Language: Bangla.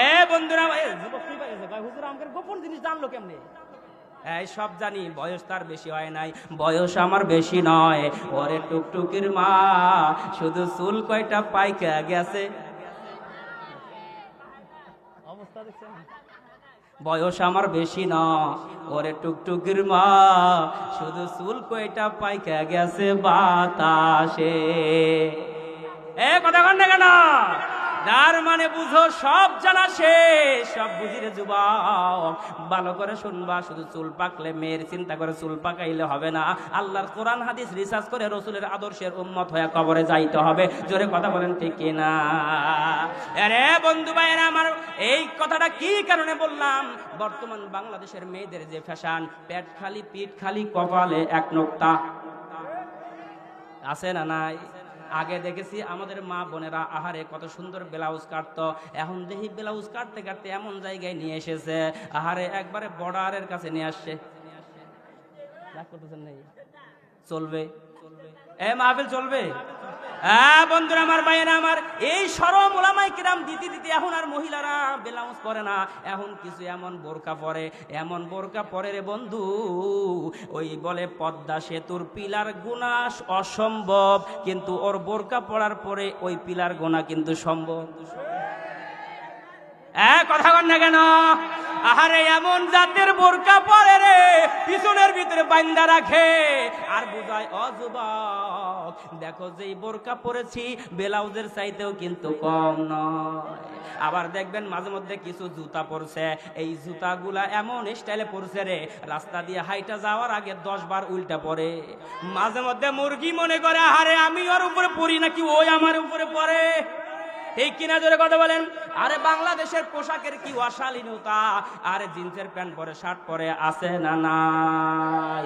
এ বন্ধুরা এ, যুবক কি পাইছে? কয়, হুজুর আমাকে গোপন জিনিস জানলো কেমনে এই সব জানি বয়স তার বেশি হয় নাই বয়স আমার বেশি নয় ওরে টুকটুকির মা শুধু চুল কয়টা পাইকা গেছে অবস্থা দেখছেন বয়স আমার বেশি না ওরে টুকটুকির মা শুধু চুল কয়টা পাইকা গেছে বাতাসে এ কথা কন না কেন তার মানে বুঝো সব জানা শেষ, সব বুঝিরে যুবক। ভালো করে শুনবা, শুধু চুল পাকলে মেয়ের চিন্তা করে চুল পাকাইলে হবে না। আল্লাহর কোরআন হাদিস রিসার্চ করে রসুলের আদর্শের উন্মত হয়ে কবরে যাইতে হবে। জোরে কথা বলেন ঠিক না? আরে বন্ধু ভাইয়েরা, আমার এই কথাটা কি কারণে বললাম? বর্তমান বাংলাদেশের মেয়েদের যে ফ্যাশন পেট খালি, পিঠ খালি, কপালে এক নোক্তা। আছে না নাই? আগে দেখেছি আমাদের মা বোনেরা, আহারে কত সুন্দর ব্লাউজ কাটত। এখন দেখি ব্লাউজ কাটতে কাটতে এমন জায়গায় নিয়ে এসেছে। আহারে একবারে বর্ডারের কাছে নিয়ে আসছে। চলবে। এ মাহফিল চলবে? বন্ধুরা, আমার ভাইয়েরা, আমার এই সরম ওলামাই কিরাম দিতে দিতে এখন আর মহিলারা না। এখন কিছু এমন বোরকা পরে, এমন বোরকা পরে রে বন্ধু, ওই বলে পদ্মা সেতুর পিলার গুণা অসম্ভব, কিন্তু ওর বোরকা পড়ার পরে ওই পিলার গোনা কিন্তু সম্ভব। হ্যাঁ কথা কন না কেন? আহারে, এমন জাতের বোরকা পরে রে পিছনের ভিতরে বান্দা রাখে। আর বুঝায় অযুবক দেখো যে বোরকা পরেছি, ব্লাউজের চাইতেও কিন্তু কম নয়। আবার দেখবেন মাঝে মধ্যে কিছু জুতা পরছে। এই জুতাগুলা এমন স্টাইলে পরছে রে, রাস্তা দিয়ে হাইটা যাওয়ার আগে দশ বার উল্টা পরে। মাঝে মধ্যে মুরগি মনে করে, আহারে, আমি ওর উপরে পড়ি নাকি, ওই আমার উপরে পড়ে এই কিনা জোরে কথা বলেন? আরে বাংলাদেশের পোশাকের কি অশালীনতা? আরে জিন্সের প্যান্ট পরে, শার্ট পরে আছে না নাই?